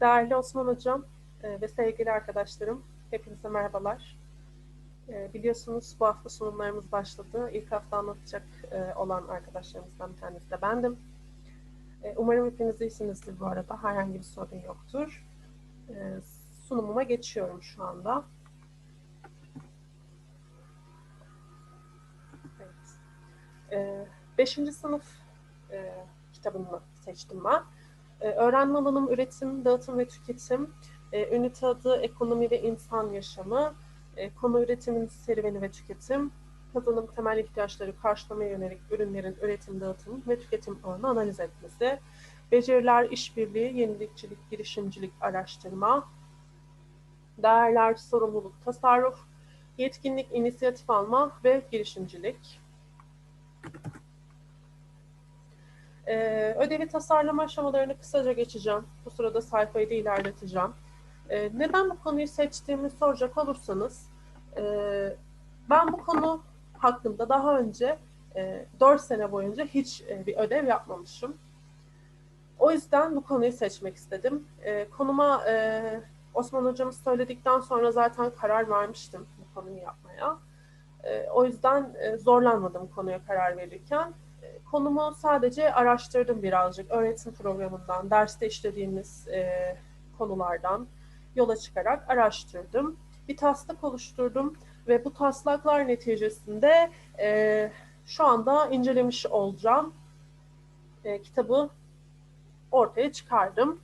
Değerli Osman Hocam e, ve sevgili arkadaşlarım, hepinize merhabalar. E, biliyorsunuz bu hafta sunumlarımız başladı. İlk hafta anlatacak e, olan arkadaşlarımızdan bir tanesi de bendim. Umarım hepiniz iyisinizdir bu arada. Herhangi bir sorun yoktur. Sunumuma geçiyorum şu anda. Evet. Beşinci sınıf kitabını seçtim ben. E, öğrenme alanım üretim, dağıtım ve tüketim. E, ünite adı ekonomi ve insan yaşamı. E, konu üretimin serüveni ve tüketim. Kazanım temel ihtiyaçları karşılamaya yönelik ürünlerin üretim, dağıtım ve tüketim ağını analiz etmesi. Beceriler, işbirliği, yenilikçilik, girişimcilik, araştırma. Değerler, sorumluluk, tasarruf, yetkinlik, inisiyatif alma ve girişimcilik. Ee, ödevi tasarlama aşamalarını kısaca geçeceğim. Bu sırada sayfayı da ilerleteceğim. Ee, neden bu konuyu seçtiğimi soracak olursanız, e, ben bu konu hakkında daha önce e, 4 sene boyunca hiç e, bir ödev yapmamışım. O yüzden bu konuyu seçmek istedim. E, konuma Osman hocamız söyledikten sonra zaten karar vermiştim bu konuyu yapmaya. O yüzden zorlanmadım konuya karar verirken konumu sadece araştırdım birazcık. Öğretim programından, derste işlediğimiz e, konulardan yola çıkarak araştırdım. Bir taslak oluşturdum ve bu taslaklar neticesinde e, şu anda incelemiş olacağım e, kitabı ortaya çıkardım.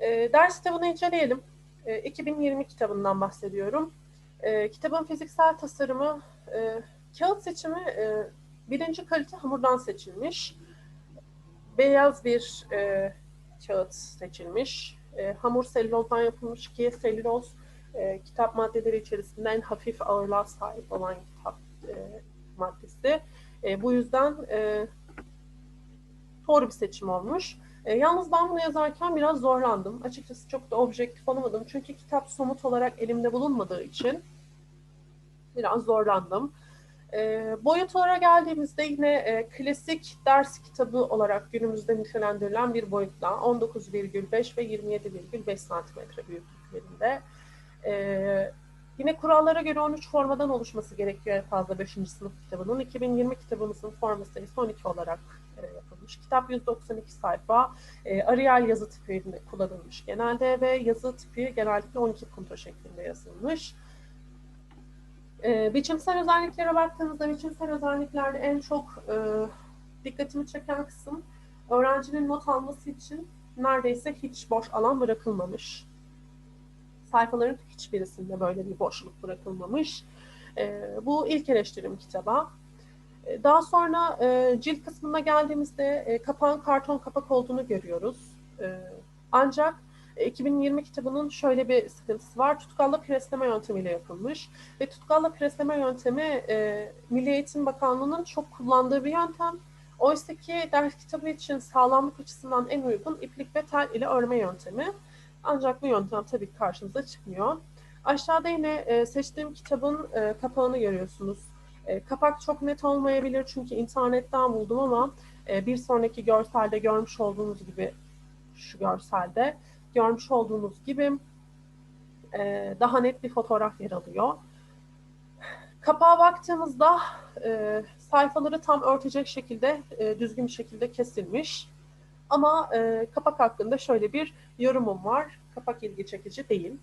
E, ders kitabını inceleyelim. E, 2020 kitabından bahsediyorum. E, kitabın fiziksel tasarımı, e, kağıt seçimi e, Birinci kalite hamurdan seçilmiş. Beyaz bir e, kağıt seçilmiş. E, hamur selülozdan yapılmış ki selüloz e, kitap maddeleri içerisinde en hafif ağırlığa sahip olan kitap e, maddesi. E, bu yüzden e, doğru bir seçim olmuş. E, yalnız ben bunu yazarken biraz zorlandım. Açıkçası çok da objektif olamadım. Çünkü kitap somut olarak elimde bulunmadığı için biraz zorlandım. E, boyutlara geldiğimizde yine e, klasik ders kitabı olarak günümüzde nitelendirilen bir boyutta 19,5 ve 27,5 santimetre büyüklüklerinde. E, yine kurallara göre 13 formadan oluşması gerekiyor en fazla 5. sınıf kitabının. 2020 kitabımızın forma sayısı 12 olarak e, yapılmış. Kitap 192 sayfa. E, Arial yazı tipi kullanılmış genelde ve yazı tipi genellikle 12 punto şeklinde yazılmış. E, biçimsel özelliklere baktığımızda biçimsel özelliklerde en çok e, dikkatimi çeken kısım öğrencinin not alması için neredeyse hiç boş alan bırakılmamış. Sayfaların hiçbirisinde böyle bir boşluk bırakılmamış. E, bu ilk eleştirim kitaba. E, daha sonra e, cilt kısmına geldiğimizde e, kapağın karton kapak olduğunu görüyoruz. E, ancak 2020 kitabının şöyle bir sıkıntısı var. Tutkalla presleme yöntemiyle yapılmış. Ve tutkalla presleme yöntemi e, Milli Eğitim Bakanlığı'nın çok kullandığı bir yöntem. Oysa ki ders kitabı için sağlamlık açısından en uygun iplik ve tel ile örme yöntemi. Ancak bu yöntem tabii ki karşımıza çıkmıyor. Aşağıda yine e, seçtiğim kitabın e, kapağını görüyorsunuz. E, kapak çok net olmayabilir çünkü internetten buldum ama e, bir sonraki görselde görmüş olduğunuz gibi şu görselde görmüş olduğunuz gibi e, daha net bir fotoğraf yer alıyor. Kapağa baktığımızda e, sayfaları tam örtecek şekilde e, düzgün bir şekilde kesilmiş. Ama e, kapak hakkında şöyle bir yorumum var. Kapak ilgi çekici değil.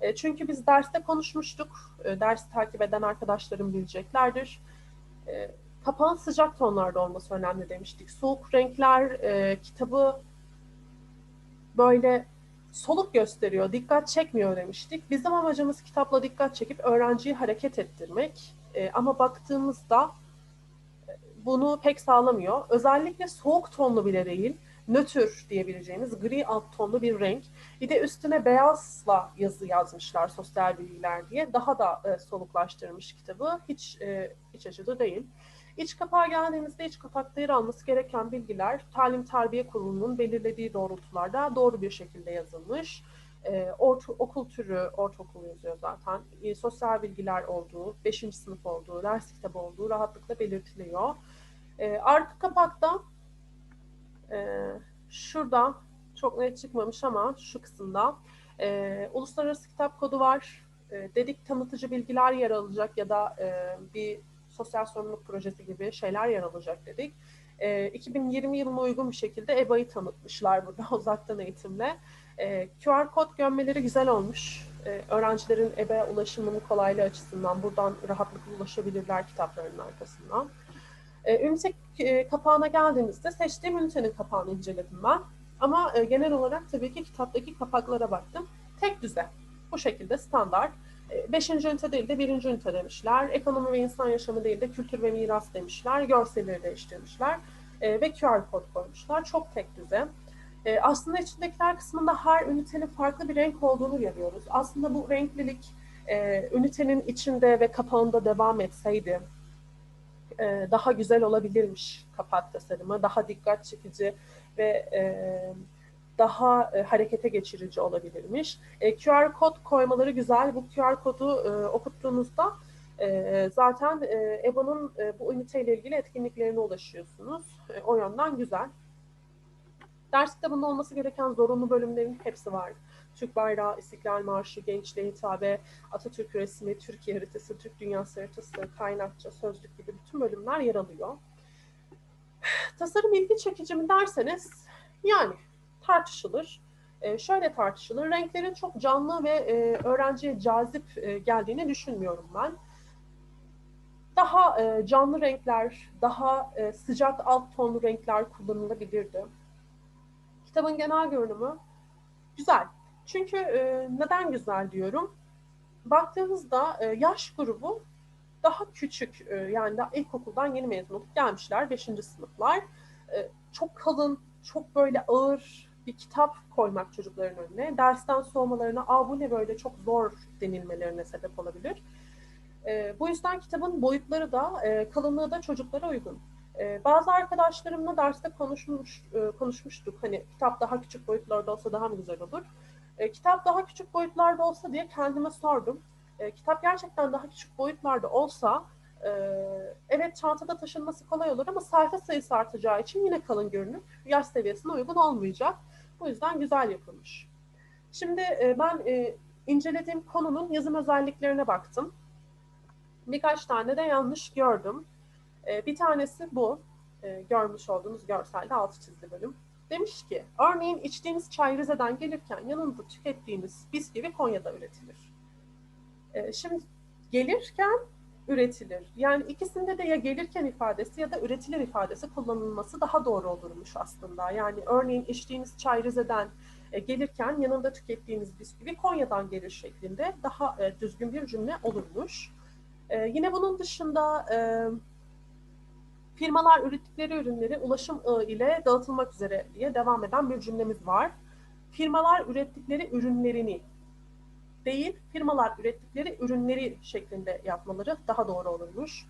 E, çünkü biz derste konuşmuştuk. E, dersi takip eden arkadaşlarım bileceklerdir. E, kapağın sıcak tonlarda olması önemli demiştik. Soğuk renkler e, kitabı böyle soluk gösteriyor, dikkat çekmiyor demiştik. Bizim amacımız kitapla dikkat çekip öğrenciyi hareket ettirmek. E, ama baktığımızda e, bunu pek sağlamıyor. Özellikle soğuk tonlu bile değil, nötr diyebileceğimiz gri alt tonlu bir renk. Bir de üstüne beyazla yazı yazmışlar sosyal bilgiler diye. Daha da e, soluklaştırmış kitabı. Hiç e, iç açıcı değil. İç kapağa geldiğimizde iç kapakta yer alması gereken bilgiler Talim Terbiye Kurulu'nun belirlediği doğrultularda doğru bir şekilde yazılmış. E, orta, okul türü ortaokul yazıyor zaten. E, sosyal bilgiler olduğu, 5. sınıf olduğu, ders kitabı olduğu rahatlıkla belirtiliyor. E, arka kapakta e, şurada çok net çıkmamış ama şu kısımda e, uluslararası kitap kodu var. E, dedik tanıtıcı bilgiler yer alacak ya da e, bir sosyal sorumluluk projesi gibi şeyler yer alacak dedik. E, 2020 yılına uygun bir şekilde EBA'yı tanıtmışlar burada uzaktan eğitimle. E, QR kod gömmeleri güzel olmuş. E, öğrencilerin EBA ulaşımının kolaylığı açısından buradan rahatlıkla ulaşabilirler kitaplarının arkasından. E, ünite e, kapağına geldiğimizde seçtiğim ünitenin kapağını inceledim ben. Ama e, genel olarak tabii ki kitaptaki kapaklara baktım. Tek düze. Bu şekilde standart. Beşinci ünite değil de birinci ünite demişler. Ekonomi ve insan yaşamı değil de kültür ve miras demişler. Görselleri değiştirmişler. E, ve QR kod koymuşlar. Çok tek düze. E, aslında içindekiler kısmında her ünitenin farklı bir renk olduğunu görüyoruz. Aslında bu renklilik e, ünitenin içinde ve kapağında devam etseydi e, daha güzel olabilirmiş kapak tasarımı. Daha dikkat çekici ve e, daha e, harekete geçirici olabilirmiş. E, QR kod koymaları güzel. Bu QR kodu e, okuttuğunuzda e, zaten e, EBA'nın e, bu üniteyle ilgili etkinliklerine ulaşıyorsunuz. E, o yönden güzel. Ders kitabında olması gereken zorunlu bölümlerin hepsi var. Türk Bayrağı, İstiklal Marşı, Gençliğe Hitabe, Atatürk Resmi, Türkiye Haritası, Türk Dünyası Haritası, Kaynakça, Sözlük gibi bütün bölümler yer alıyor. Tasarım ilgi çekici mi derseniz yani tartışılır. E, şöyle tartışılır. Renklerin çok canlı ve e, öğrenciye cazip e, geldiğini düşünmüyorum ben. Daha e, canlı renkler, daha e, sıcak alt tonlu renkler kullanılabilirdi. Kitabın genel görünümü güzel. Çünkü e, neden güzel diyorum? Baktığınızda e, yaş grubu daha küçük e, yani da ilkokuldan yeni mezun olup gelmişler 5. sınıflar. E, çok kalın, çok böyle ağır bir kitap koymak çocukların önüne. Dersten soğumalarına, aa bu ne böyle çok zor denilmelerine sebep olabilir. E, bu yüzden kitabın boyutları da, e, kalınlığı da çocuklara uygun. E, bazı arkadaşlarımla derste konuşmuş e, konuşmuştuk. Hani kitap daha küçük boyutlarda olsa daha mı güzel olur? E, kitap daha küçük boyutlarda olsa diye kendime sordum. E, kitap gerçekten daha küçük boyutlarda olsa e, evet çantada taşınması kolay olur ama sayfa sayısı artacağı için yine kalın görünüp yaş seviyesine uygun olmayacak. Bu yüzden güzel yapılmış. Şimdi e, ben e, incelediğim konunun yazım özelliklerine baktım. Birkaç tane de yanlış gördüm. E, bir tanesi bu. Görmüş olduğunuz görselde altı çizili bölüm. Demiş ki, örneğin içtiğiniz çay Rize'den gelirken yanında tükettiğiniz bisküvi Konya'da üretilir. Şimdi gelirken üretilir. Yani ikisinde de ya gelirken ifadesi ya da üretilir ifadesi kullanılması daha doğru olurmuş aslında. Yani örneğin içtiğiniz çay Rize'den e, gelirken yanında tükettiğiniz bisküvi Konya'dan gelir şeklinde daha e, düzgün bir cümle olurmuş. E, yine bunun dışında firmalar ürettikleri ürünleri ulaşım ağı ile dağıtılmak üzere diye devam eden bir cümlemiz var. Firmalar ürettikleri ürünlerini değil, firmalar ürettikleri ürünleri şeklinde yapmaları daha doğru olurmuş.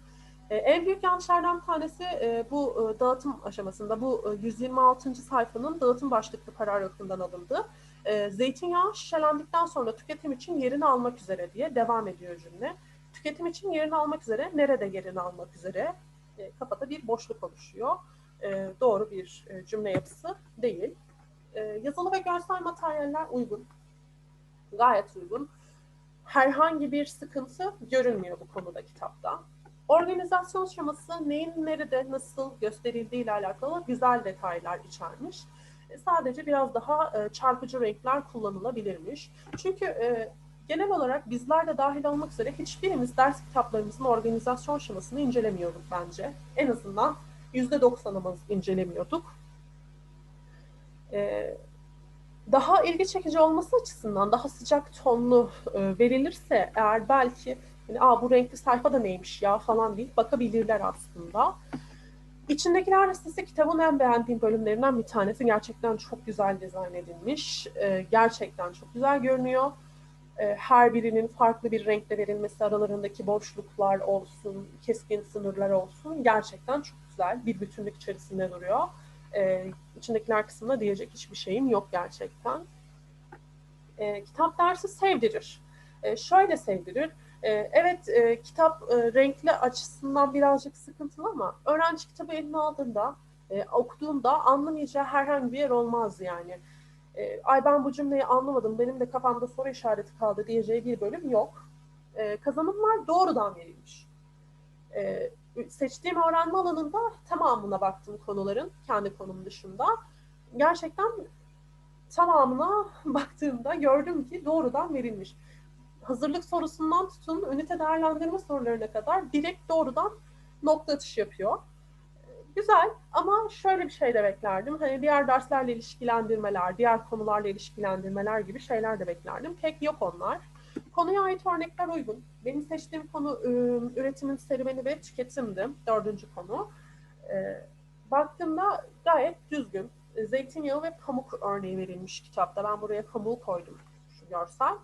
Ee, en büyük yanlışlardan bir tanesi e, bu e, dağıtım aşamasında, bu e, 126. sayfanın dağıtım başlıklı kararlılıkından alındı. E, zeytinyağı şişelendikten sonra tüketim için yerini almak üzere diye devam ediyor cümle. Tüketim için yerini almak üzere, nerede yerini almak üzere? E, kafada bir boşluk oluşuyor. E, doğru bir e, cümle yapısı değil. E, yazılı ve görsel materyaller uygun gayet uygun. Herhangi bir sıkıntı görünmüyor bu konuda kitapta. Organizasyon şeması neyin nerede nasıl gösterildiği ile alakalı güzel detaylar içermiş. E, sadece biraz daha e, çarpıcı renkler kullanılabilirmiş. Çünkü e, genel olarak bizler de dahil olmak üzere hiçbirimiz ders kitaplarımızın organizasyon şemasını incelemiyorduk bence. En azından %90'ımız incelemiyorduk. E, daha ilgi çekici olması açısından daha sıcak tonlu e, verilirse eğer belki hani, Aa, bu renkli sayfa da neymiş ya falan deyip bakabilirler aslında. İçindekiler listesi kitabın en beğendiğim bölümlerinden bir tanesi. Gerçekten çok güzel dizayn edilmiş. E, gerçekten çok güzel görünüyor. E, her birinin farklı bir renkle verilmesi, aralarındaki boşluklar olsun, keskin sınırlar olsun. Gerçekten çok güzel. Bir bütünlük içerisinde duruyor. E, içindekiler kısmında diyecek hiçbir şeyim yok gerçekten. E, kitap dersi sevdirir. E, şöyle sevdirir. E, evet e, kitap e, renkli açısından birazcık sıkıntılı ama öğrenci kitabı eline aldığında, e, okuduğunda anlamayacağı herhangi bir yer olmaz yani. e, ay ben bu cümleyi anlamadım, benim de kafamda soru işareti kaldı diyeceği bir bölüm yok. E, kazanımlar doğrudan verilmiş. E, seçtiğim öğrenme alanında tamamına baktım konuların, kendi konum dışında. Gerçekten tamamına baktığımda gördüm ki doğrudan verilmiş. Hazırlık sorusundan tutun ünite değerlendirme sorularına kadar direkt doğrudan nokta atışı yapıyor. Güzel ama şöyle bir şey de beklerdim. Hani diğer derslerle ilişkilendirmeler, diğer konularla ilişkilendirmeler gibi şeyler de beklerdim. Pek yok onlar. Konuya ait örnekler uygun. Benim seçtiğim konu üretimin serüveni ve tüketimdi. Dördüncü konu. Baktığımda gayet düzgün. Zeytinyağı ve pamuk örneği verilmiş kitapta. Ben buraya pamuğu koydum şu görsel.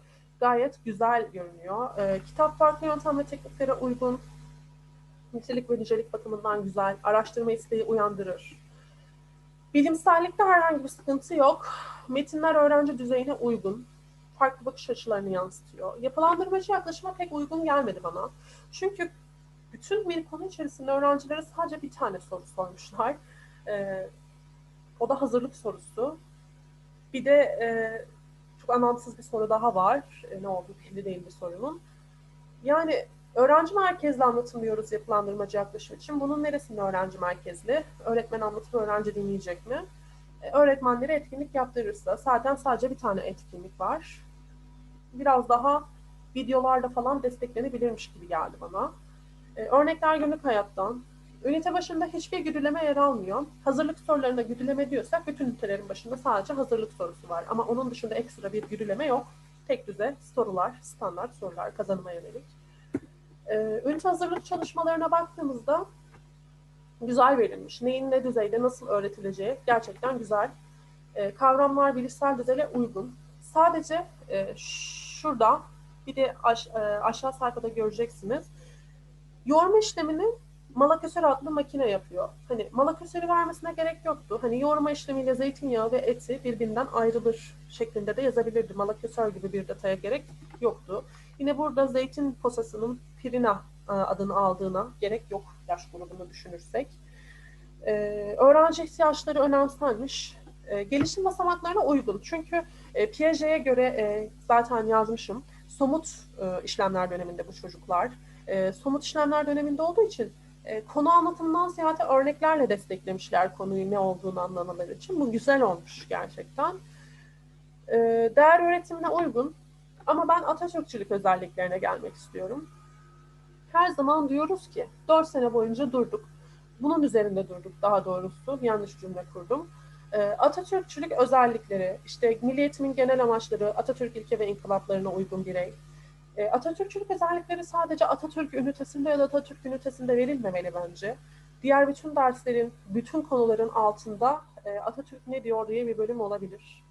Gayet güzel görünüyor. Kitap farklı yöntem ve tekniklere uygun nitelik ve nicelik bakımından güzel, araştırma isteği uyandırır. Bilimsellikte herhangi bir sıkıntı yok. Metinler öğrenci düzeyine uygun. Farklı bakış açılarını yansıtıyor. Yapılandırmacı yaklaşıma pek uygun gelmedi bana. Çünkü bütün bir konu içerisinde öğrencilere sadece bir tane soru sormuşlar. Ee, o da hazırlık sorusu. Bir de e, çok anlamsız bir soru daha var. E, ne oldu belli değil bir sorunun. Yani Öğrenci merkezli anlatım diyoruz yapılandırmacı yaklaşım için. Bunun neresinde öğrenci merkezli? Öğretmen anlatımı öğrenci dinleyecek mi? E, öğretmenlere etkinlik yaptırırsa zaten sadece bir tane etkinlik var. Biraz daha videolarda falan desteklenebilirmiş gibi geldi bana. E, örnekler günlük hayattan. Ünite başında hiçbir güdüleme yer almıyor. Hazırlık sorularında güdüleme diyorsak bütün ünitelerin başında sadece hazırlık sorusu var. Ama onun dışında ekstra bir güdüleme yok. Tek düze sorular, standart sorular kazanıma yönelik. E, ünite hazırlık çalışmalarına baktığımızda güzel verilmiş. Neyin ne düzeyde nasıl öğretileceği gerçekten güzel. E, kavramlar bilişsel düzeyle uygun. Sadece e, şurada bir de aş, e, aşağı sayfada göreceksiniz. Yoğurma işlemini Malaköser adlı makine yapıyor. Hani malaköseri vermesine gerek yoktu. Hani yoğurma işlemiyle zeytinyağı ve eti birbirinden ayrılır şeklinde de yazabilirdi. Malaköser gibi bir detaya gerek yoktu. Yine burada zeytin posasının pirina e, adını aldığına gerek yok yaş grubunu düşünürsek. Ee, öğrenci ihtiyaçları önemsenmiş. Ee, gelişim basamaklarına uygun. Çünkü e, Piaget'e göre e, zaten yazmışım. Somut e, işlemler döneminde bu çocuklar. E, somut işlemler döneminde olduğu için e, konu anlatımından ziyade örneklerle desteklemişler konuyu ne olduğunu anlamaları için. Bu güzel olmuş gerçekten. E, değer öğretimine uygun. Ama ben Atatürkçülük özelliklerine gelmek istiyorum. Her zaman diyoruz ki 4 sene boyunca durduk. Bunun üzerinde durduk daha doğrusu. Yanlış cümle kurdum. Ee, Atatürkçülük özellikleri, işte milliyetimin genel amaçları, Atatürk ilke ve inkılaplarına uygun birey. Ee, Atatürkçülük özellikleri sadece Atatürk ünitesinde ya da Atatürk ünitesinde verilmemeli bence. Diğer bütün derslerin, bütün konuların altında e, Atatürk ne diyor diye bir bölüm olabilir.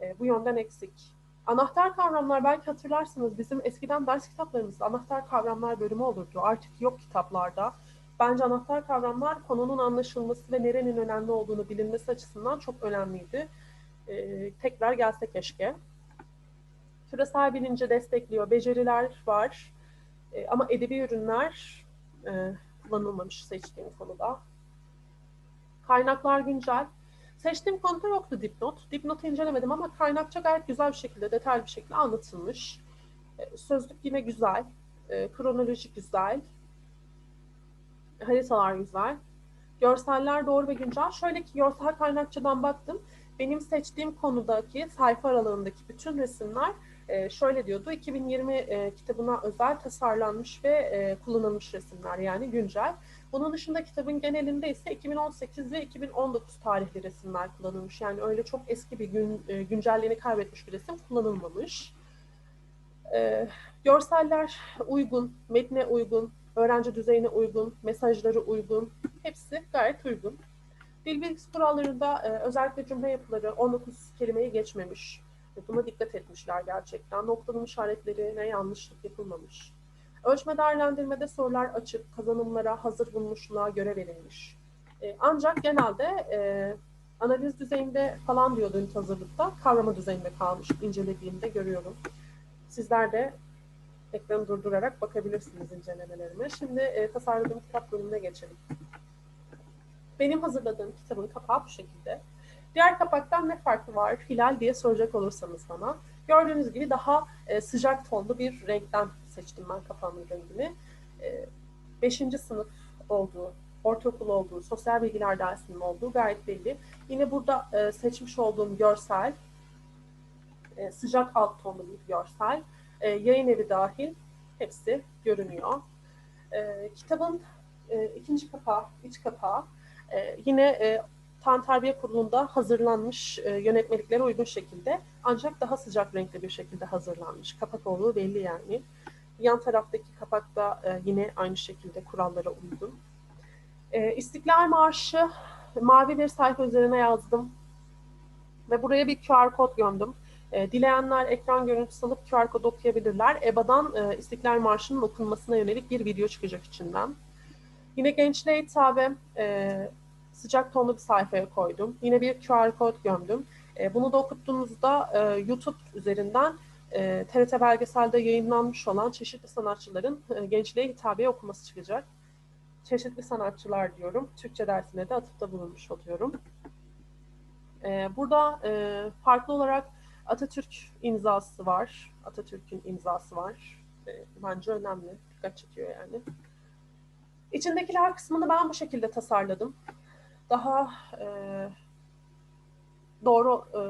E, bu yönden eksik. Anahtar kavramlar belki hatırlarsınız bizim eskiden ders kitaplarımızda anahtar kavramlar bölümü olurdu. Artık yok kitaplarda. Bence anahtar kavramlar konunun anlaşılması ve nerenin önemli olduğunu bilinmesi açısından çok önemliydi. Ee, tekrar gelse keşke. Küresel bilinci destekliyor. Beceriler var. Ee, ama edebi ürünler e, kullanılmamış seçtiğim konuda. Kaynaklar güncel. Seçtiğim konuda yoktu dipnot. Dipnotu incelemedim ama kaynakça gayet güzel bir şekilde, detaylı bir şekilde anlatılmış. E, sözlük yine güzel. E, kronoloji güzel. Haritalar güzel. Görseller doğru ve güncel. Şöyle ki görsel kaynakçadan baktım. Benim seçtiğim konudaki sayfa aralığındaki bütün resimler e, şöyle diyordu. 2020 kitabına özel tasarlanmış ve kullanılmış resimler yani güncel. Bunun dışında kitabın genelinde ise 2018 ve 2019 tarihli resimler kullanılmış. Yani öyle çok eski bir gün e, güncelliğini kaybetmiş bir resim kullanılmamış. E, görseller uygun, metne uygun, öğrenci düzeyine uygun, mesajları uygun. Hepsi gayet uygun. Dil bilgisi kurallarında e, özellikle cümle yapıları 19 kelimeyi geçmemiş. Buna dikkat etmişler gerçekten. Noktalama işaretlerine yanlışlık yapılmamış. Ölçme değerlendirmede sorular açık, kazanımlara hazır bulunuşluğa göre verilmiş. E, ancak genelde e, analiz düzeyinde falan diyordu hazırlıkta, kavrama düzeyinde kalmış incelediğimde görüyorum. Sizler de ekranı durdurarak bakabilirsiniz incelemelerime. Şimdi e, tasarladığım kitap bölümüne geçelim. Benim hazırladığım kitabın kapağı bu şekilde. Diğer kapaktan ne farkı var Hilal diye soracak olursanız bana. Gördüğünüz gibi daha e, sıcak tonlu bir renkten seçtim ben kapağımın rengini. E, beşinci sınıf olduğu, ortaokul olduğu, sosyal bilgiler dersinin olduğu gayet belli. Yine burada e, seçmiş olduğum görsel, e, sıcak alt tonlu bir görsel, e, yayın evi dahil hepsi görünüyor. E, kitabın e, ikinci kapağı, iç kapağı e, yine e, Tan Terbiye Kurulu'nda hazırlanmış e, yönetmeliklere uygun şekilde ancak daha sıcak renkli bir şekilde hazırlanmış. Kapak olduğu belli yani. Yan taraftaki kapak da e, yine aynı şekilde kurallara uygun. E, İstiklal Marşı mavi bir sayfa üzerine yazdım. Ve buraya bir QR kod gömdüm. E, dileyenler ekran görüntüsü alıp QR kodu okuyabilirler. EBA'dan e, İstiklal Marşı'nın okunmasına yönelik bir video çıkacak içinden. Yine gençliğe hitabe e, sıcak tonlu bir sayfaya koydum. Yine bir QR kod gömdüm. E, bunu da okuttuğunuzda e, YouTube üzerinden e, TRT belgeselde yayınlanmış olan çeşitli sanatçıların e, gençliğe hitabe okuması çıkacak. Çeşitli sanatçılar diyorum. Türkçe dersine de atıfta bulunmuş oluyorum. E, burada e, farklı olarak Atatürk imzası var. Atatürk'ün imzası var. Bence önemli. Dikkat çekiyor yani. İçindekiler kısmını ben bu şekilde tasarladım. Daha e, doğru e,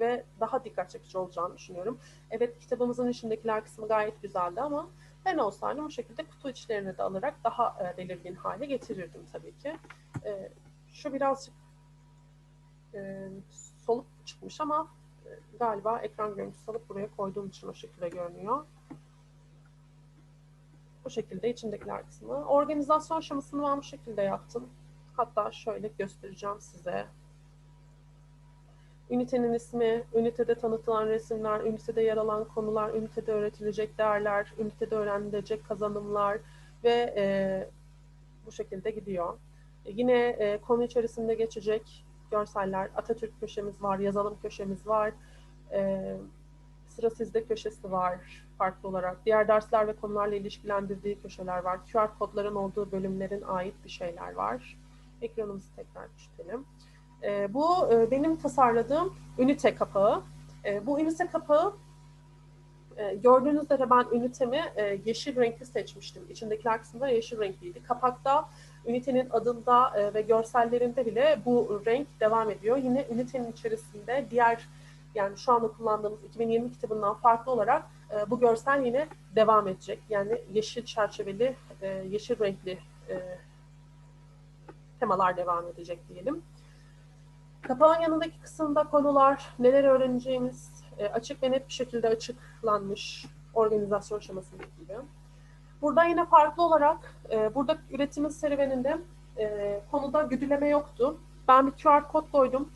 ve daha dikkat çekici olacağını düşünüyorum. Evet kitabımızın içindekiler kısmı gayet güzeldi ama ben olsaydım bu şekilde kutu içlerini de alarak daha e, belirgin hale getirirdim tabii ki. E, şu birazcık e, soluk çıkmış ama galiba ekran görüntüsü alıp buraya koyduğum için o şekilde görünüyor. Bu şekilde içindekiler kısmı. Organizasyon aşamasını ben bu şekilde yaptım. Hatta şöyle göstereceğim size. Ünitenin ismi, ünitede tanıtılan resimler, ünitede yer alan konular, ünitede öğretilecek değerler, ünitede öğrenilecek kazanımlar ve e, bu şekilde gidiyor. E, yine e, konu içerisinde geçecek görseller, Atatürk köşemiz var, yazalım köşemiz var, e, sıra sizde köşesi var farklı olarak. Diğer dersler ve konularla ilişkilendirdiği köşeler var. QR kodların olduğu bölümlerin ait bir şeyler var. Ekranımızı tekrar küçültelim. E, bu e, benim tasarladığım ünite kapağı. E, bu ünite kapağı e, gördüğünüz üzere ben ünitemi e, yeşil renkli seçmiştim. İçindekiler kısımda yeşil renkliydi. Kapakta ünitenin adında e, ve görsellerinde bile bu renk devam ediyor. Yine ünitenin içerisinde diğer yani şu anda kullandığımız 2020 kitabından farklı olarak e, bu görsel yine devam edecek. Yani yeşil çerçeveli, e, yeşil renkli temalar devam edecek diyelim. Kapağın yanındaki kısımda konular, neler öğreneceğimiz açık ve net bir şekilde açıklanmış organizasyon aşamasındaki gibi. Burada yine farklı olarak, e, burada üretimin serüveninde e, konuda güdüleme yoktu. Ben bir QR kod koydum.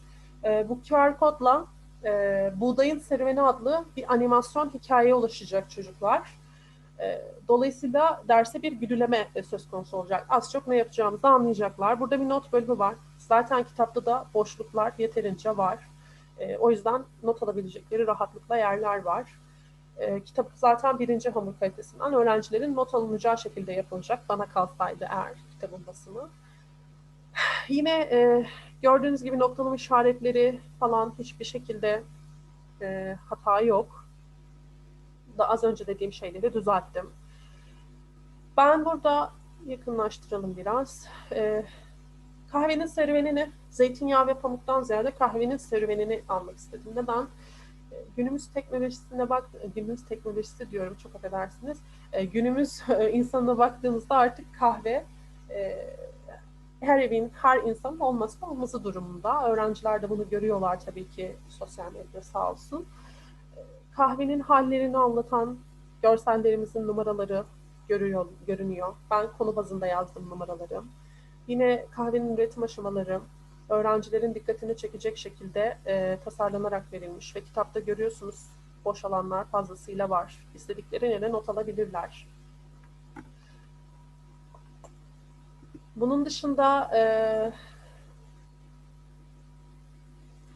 E, bu QR kodla e, Buğdayın Serüveni adlı bir animasyon hikayeye ulaşacak çocuklar. E, dolayısıyla derse bir güdüleme söz konusu olacak. Az çok ne yapacağımızı anlayacaklar. Burada bir not bölümü var. Zaten kitapta da boşluklar yeterince var. E, o yüzden not alabilecekleri rahatlıkla yerler var. E, kitap zaten birinci hamur kalitesinden öğrencilerin not alınacağı şekilde yapılacak. Bana kalsaydı eğer kitabın basımı. Yine e, gördüğünüz gibi noktalama işaretleri falan hiçbir şekilde e, hata yok. Da az önce dediğim şeyleri düzelttim. Ben burada yakınlaştıralım biraz. E, kahvenin serüvenini, zeytinyağı ve pamuktan ziyade kahvenin serüvenini almak istedim. Neden? E, günümüz teknolojisine bak, günümüz teknolojisi diyorum çok affedersiniz. E, günümüz e, insanına baktığımızda artık kahve e, her evin, her insanın olması olması durumunda. Öğrenciler de bunu görüyorlar tabii ki sosyal medya sağ olsun. Kahvenin hallerini anlatan görsellerimizin numaraları görüyor, görünüyor. Ben konu bazında yazdım numaraları. Yine kahvenin üretim aşamaları öğrencilerin dikkatini çekecek şekilde e, tasarlanarak verilmiş ve kitapta görüyorsunuz boş alanlar fazlasıyla var. İstedikleri yere not alabilirler. Bunun dışında e,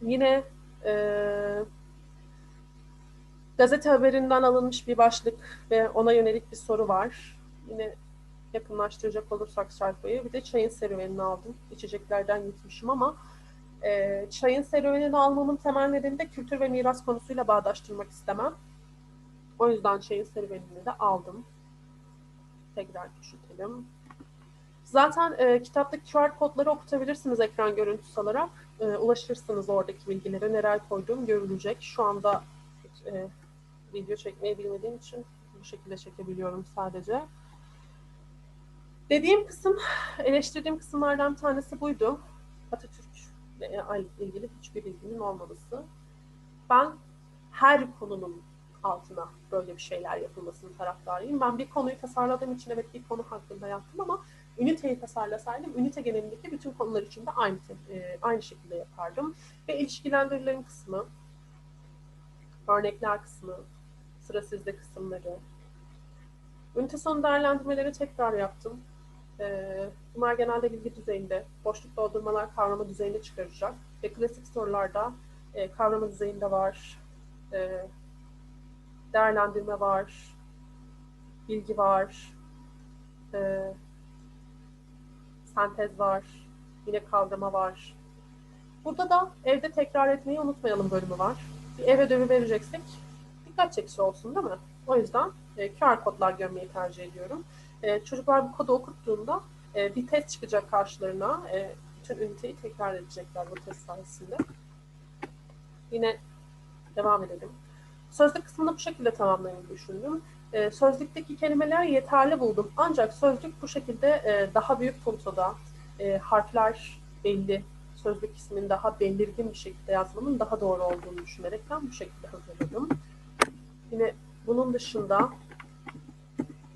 yine e, gazete haberinden alınmış bir başlık ve ona yönelik bir soru var. Yine yakınlaştıracak olursak sayfayı. Bir de çayın serüvenini aldım. İçeceklerden gitmişim ama E, çayın serüvenini almamın temel nedeni de kültür ve miras konusuyla bağdaştırmak istemem. O yüzden çayın serüvenini de aldım. Tekrar küçültelim. Zaten e, kitaptaki QR kodları okutabilirsiniz ekran görüntüsü alarak. E, ulaşırsınız oradaki bilgilere. Neler koyduğum görülecek. Şu anda e, video çekmeyi bilmediğim için bu şekilde çekebiliyorum sadece. Dediğim kısım, eleştirdiğim kısımlardan bir tanesi buydu. Atatürk ile ilgili hiçbir bilginin olmaması. Ben her konunun altına böyle bir şeyler yapılmasının taraftarıyım. Ben bir konuyu tasarladığım için evet bir konu hakkında yaptım ama üniteyi tasarlasaydım ünite genelindeki bütün konular için de aynı, e, aynı şekilde yapardım. Ve ilişkilendirilen kısmı, örnekler kısmı, sıra sizde kısımları, ünite sonu değerlendirmeleri tekrar yaptım. E, bunlar genelde bilgi düzeyinde, boşluk doldurmalar kavrama düzeyinde çıkaracak. Ve klasik sorularda e, kavrama düzeyinde var, e, değerlendirme var, bilgi var, e, sentez var, yine kavrama var. Burada da evde tekrar etmeyi unutmayalım bölümü var. Bir ev ödevi vereceksek dikkat çekici olsun değil mi? O yüzden e, QR kodlar görmeyi tercih ediyorum. E, çocuklar bu kodu okuttuğunda e, bir test çıkacak karşılarına. E, bütün üniteyi tekrar edecekler bu test sayesinde. Yine devam edelim. Sözlük kısmını bu şekilde tamamlamayı düşündüm. E, sözlükteki kelimeler yeterli buldum. Ancak sözlük bu şekilde e, daha büyük puntoda, e, harfler belli, sözlük ismini daha belirgin bir şekilde yazmanın daha doğru olduğunu düşünerekten bu şekilde hazırladım. Yine bunun dışında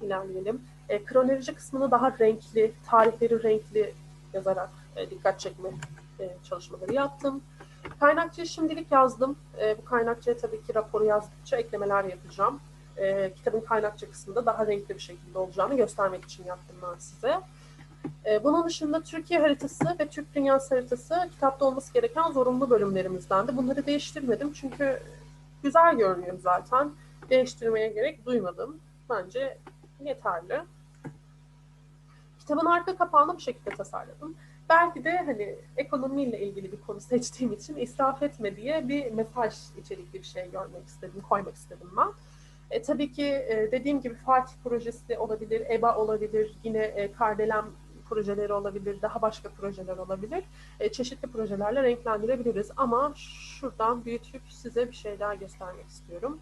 ilerleyelim. E, kronoloji kısmını daha renkli, tarihleri renkli yazarak e, dikkat çekme e, çalışmaları yaptım. Kaynakçayı şimdilik yazdım. E, bu kaynakçaya tabii ki raporu yazdıkça eklemeler yapacağım. E, kitabın kaynakça kısmında daha renkli bir şekilde olacağını göstermek için yaptım ben size. E, bunun dışında Türkiye haritası ve Türk Dünyası haritası kitapta olması gereken zorunlu bölümlerimizdendi. Bunları değiştirmedim çünkü güzel görünüyor zaten. Değiştirmeye gerek duymadım. Bence yeterli. Kitabın arka kapağını bu şekilde tasarladım. Belki de hani ekonomiyle ilgili bir konu seçtiğim için israf etme diye bir mesaj içerikli bir şey görmek istedim, koymak istedim ben. E, tabii ki e, dediğim gibi Fatih projesi olabilir, EBA olabilir, yine e, Kardelen projeleri olabilir, daha başka projeler olabilir. E, çeşitli projelerle renklendirebiliriz ama şuradan büyütüp size bir şey daha göstermek istiyorum.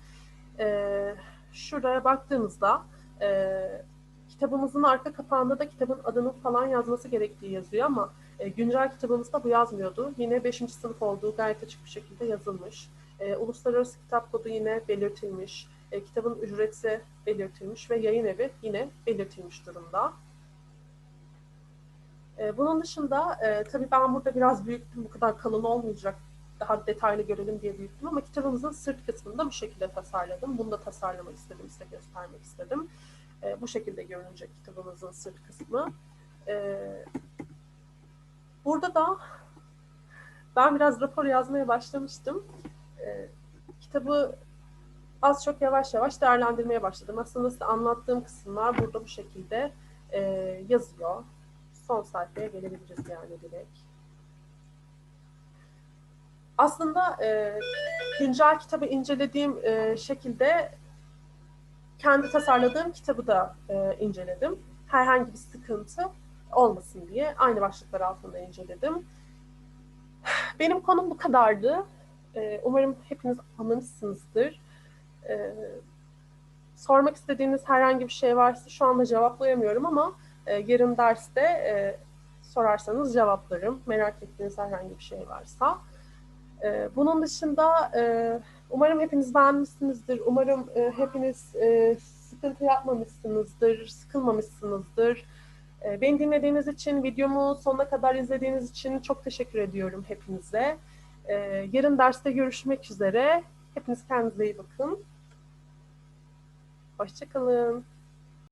E, şuraya baktığınızda e, kitabımızın arka kapağında da kitabın adının falan yazması gerektiği yazıyor ama e, güncel kitabımızda bu yazmıyordu. Yine 5. sınıf olduğu gayet açık bir şekilde yazılmış. E, uluslararası kitap kodu yine belirtilmiş. E, kitabın ücreti belirtilmiş ve yayın evi yine belirtilmiş durumda. E, bunun dışında e, tabii ben burada biraz büyüttüm. Bu kadar kalın olmayacak. Daha detaylı görelim diye büyüttüm ama kitabımızın sırt kısmında bu şekilde tasarladım. Bunu da tasarlamak istedim, size göstermek istedim. E, bu şekilde görünecek kitabımızın sırt kısmı. E, burada da ben biraz rapor yazmaya başlamıştım. E, kitabı az çok yavaş yavaş değerlendirmeye başladım. Aslında size anlattığım kısımlar burada bu şekilde e, yazıyor. Son sayfaya gelebiliriz yani direkt. Aslında e, güncel kitabı incelediğim e, şekilde kendi tasarladığım kitabı da e, inceledim. Herhangi bir sıkıntı olmasın diye aynı başlıklar altında inceledim. Benim konum bu kadardı. E, umarım hepiniz anlamışsınızdır. E, sormak istediğiniz herhangi bir şey varsa şu anda cevaplayamıyorum ama e, yarın derste e, sorarsanız cevaplarım. Merak ettiğiniz herhangi bir şey varsa. E, bunun dışında e, umarım hepiniz beğenmişsinizdir. Umarım e, hepiniz e, sıkıntı yapmamışsınızdır, sıkılmamışsınızdır. E, beni dinlediğiniz için, videomu sonuna kadar izlediğiniz için çok teşekkür ediyorum hepinize. E, yarın derste görüşmek üzere. Hepiniz kendinize iyi bakın. Hoşçakalın.